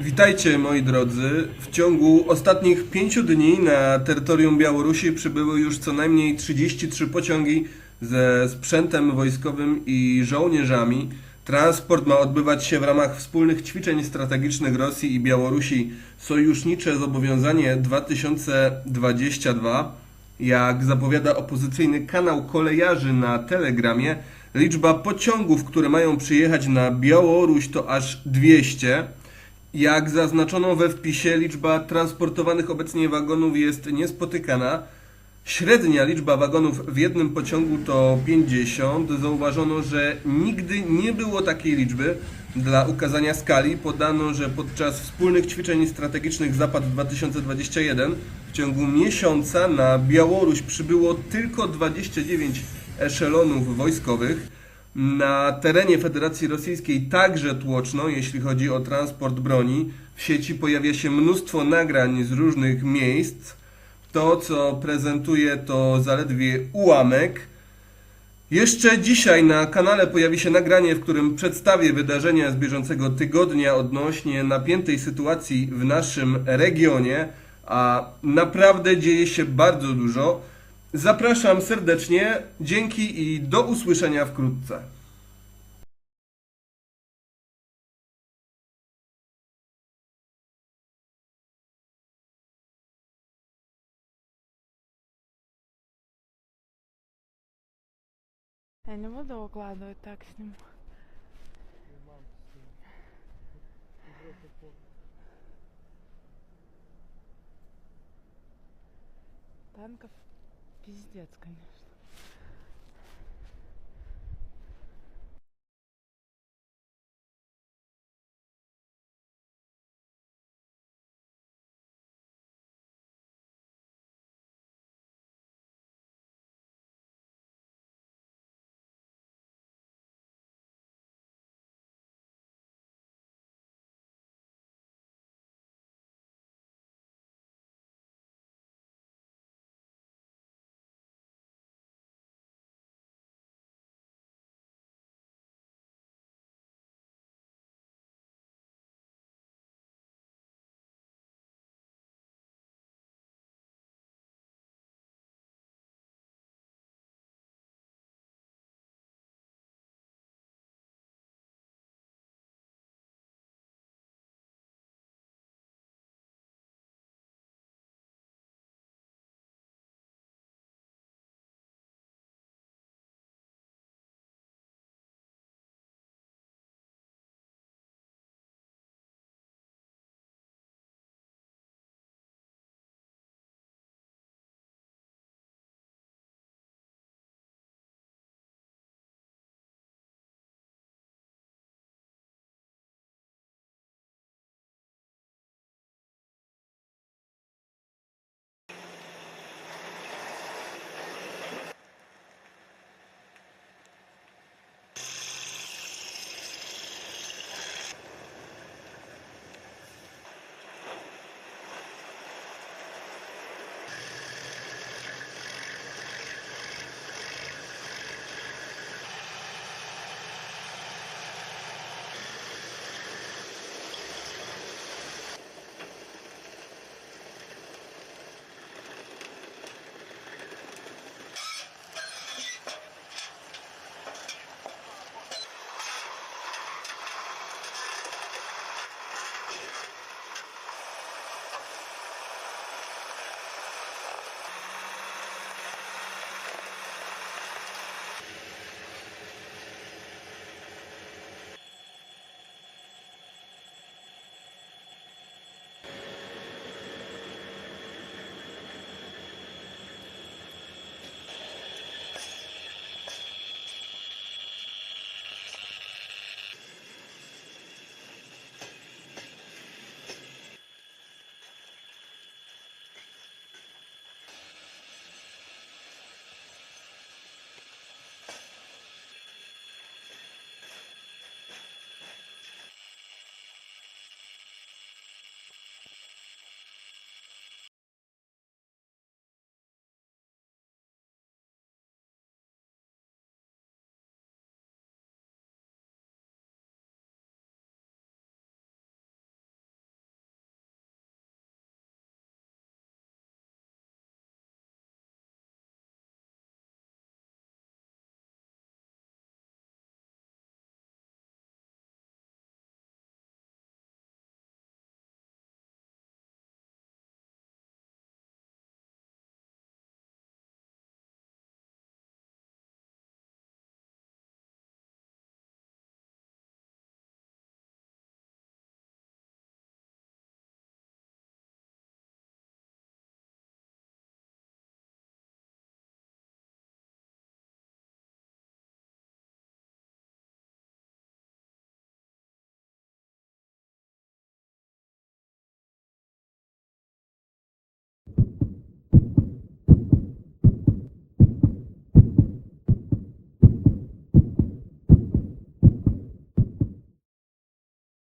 Witajcie moi drodzy. W ciągu ostatnich pięciu dni na terytorium Białorusi przybyły już co najmniej 33 pociągi ze sprzętem wojskowym i żołnierzami. Transport ma odbywać się w ramach wspólnych ćwiczeń strategicznych Rosji i Białorusi Sojusznicze Zobowiązanie 2022. Jak zapowiada opozycyjny kanał kolejarzy na Telegramie, liczba pociągów, które mają przyjechać na Białoruś to aż 200. Jak zaznaczono we wpisie, liczba transportowanych obecnie wagonów jest niespotykana. Średnia liczba wagonów w jednym pociągu to 50. Zauważono, że nigdy nie było takiej liczby. Dla ukazania skali podano, że podczas wspólnych ćwiczeń strategicznych Zapad 2021 w ciągu miesiąca na Białoruś przybyło tylko 29 eszelonów wojskowych. Na terenie Federacji Rosyjskiej także tłoczno, jeśli chodzi o transport broni. W sieci pojawia się mnóstwo nagrań z różnych miejsc. To, co prezentuje, to zaledwie ułamek. Jeszcze dzisiaj na kanale pojawi się nagranie, w którym przedstawię wydarzenia z bieżącego tygodnia odnośnie napiętej sytuacji w naszym regionie, a naprawdę dzieje się bardzo dużo. Zapraszam serdecznie, dzięki i do usłyszenia wkrótce. Я не буду укладывать, так сниму. Танков пиздец, конечно.